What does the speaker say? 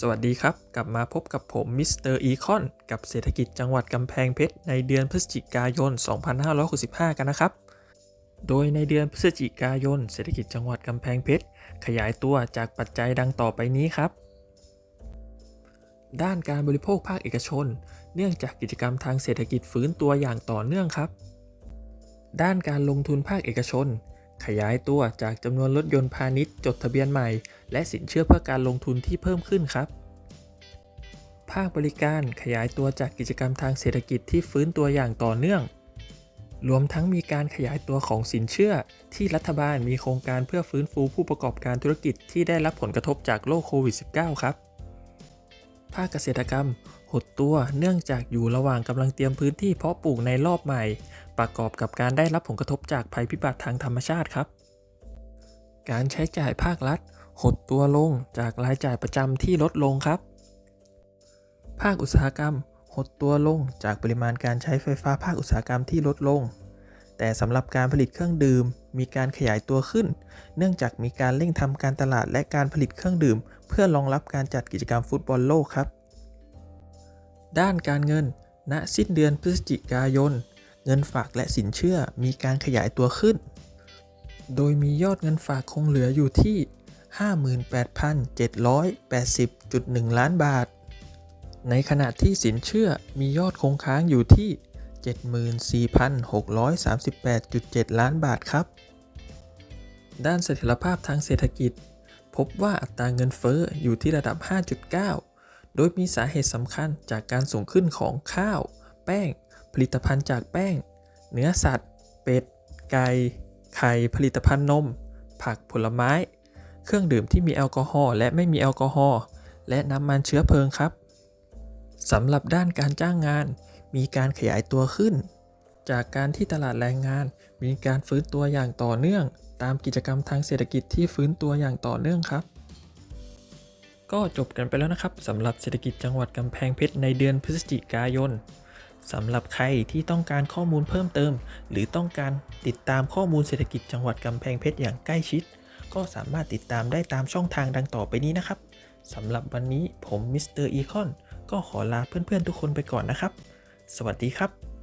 สวัสดีครับ กลับมาพบกับผมมิสเตอร์อีคอนกับเศรษฐกิจจังหวัดกำแพงเพชร ในเดือนพฤศจิกายน 2565 กันนะครับ โดยในเดือนพฤศจิกายน เศรษฐกิจจังหวัดกำแพงเพชร ขยายตัวจากปัจจัยดังต่อไปนี้ครับ ด้านการบริโภคภาคเอกชน เนื่องจากกิจกรรมทางเศรษฐกิจฟื้นตัวอย่างต่อเนื่องครับ ด้านการลงทุนภาคเอกชน ขยายตัวจากจำนวนรถยนต์พาณิชย์จดทะเบียนใหม่ และสินเชื่อเพื่อการลงทุนที่เพิ่มขึ้นครับ ภาคบริการขยายตัวจากกิจกรรมทางเศรษฐกิจที่ฟื้นตัวอย่างต่อเนื่อง รวมทั้งมีการขยายตัวของสินเชื่อ ที่รัฐบาลมีโครงการเพื่อฟื้นฟูผู้ประกอบการธุรกิจที่ได้รับผลกระทบจากโรคโควิด -19 ครับภาคเกษตรกรรม หดตัวเนื่องจากอยู่ระหว่างกำลังเตรียมพื้นที่เพาะปลูกในรอบใหม่ ประกอบกับการได้รับผลกระทบจากภัยพิบัติทางธรรมชาติครับ การใช้จ่ายภาครัฐ หดตัวลงจากรายจ่ายประจำที่ลดลงครับ ภาคอุตสาหกรรม หดตัวลงจากปริมาณการใช้ไฟฟ้าภาคอุตสาหกรรมที่ลดลง แต่สำหรับการผลิตเครื่องดื่มมีการขยายตัวขึ้น เนื่องจากมีการเร่งทำการตลาดและการผลิตเครื่องดื่ม เพื่อรองรับการจัดกิจกรรมฟุตบอลโลกครับ ด้านการเงิน ณ สิ้นเดือนพฤศจิกายน เงินฝากและสินเชื่อมีการขยายตัวขึ้น โดยมียอดเงินฝากคงเหลืออยู่ที่ 58,780.1 ล้านบาท ในขณะที่สินเชื่อมียอดคงค้างอยู่ที่ 74,638.7 ล้านบาทครับ ด้านเสถียรภาพทางเศรษฐกิจ พบว่าอัตราเงินเฟ้ออยู่ที่ระดับ 5.9 โดยมีสาเหตุสำคัญจากการสูงขึ้นของข้าว แป้ง ผลิตภัณฑ์จากแป้ง เนื้อสัตว์ เป็ด ไก่ ไข่ ผลิตภัณฑ์นม ผัก ผลไม้ เครื่องดื่มที่มีแอลกอฮอล์และไม่มีแอลกอฮอล์ และน้ำมันเชื้อเพลิงครับ สำหรับด้านการจ้างงาน มีการขยายตัวขึ้น จากการที่ตลาดแรงงาน มีการฟื้นตัวอย่างต่อเนื่อง ตามกิจกรรมทางเศรษฐกิจที่ฟื้นตัวอย่างต่อเนื่องครับ ก็จบกันไปแล้วนะครับสำหรับเศรษฐกิจจังหวัดกำแพงเพชรในเดือนพฤศจิกายนสำหรับใครที่ต้องการข้อมูลเพิ่มเติม หรือต้องการติดตามข้อมูลเศรษฐกิจจังหวัดกำแพงเพชรอย่างใกล้ชิด ก็สามารถติดตามได้ตามช่องทางดังต่อไปนี้นะครับสำหรับวันนี้ผมมิสเตอร์อีคอนก็ขอลาเพื่อนๆทุกคนไปก่อนนะครับ สวัสดีครับ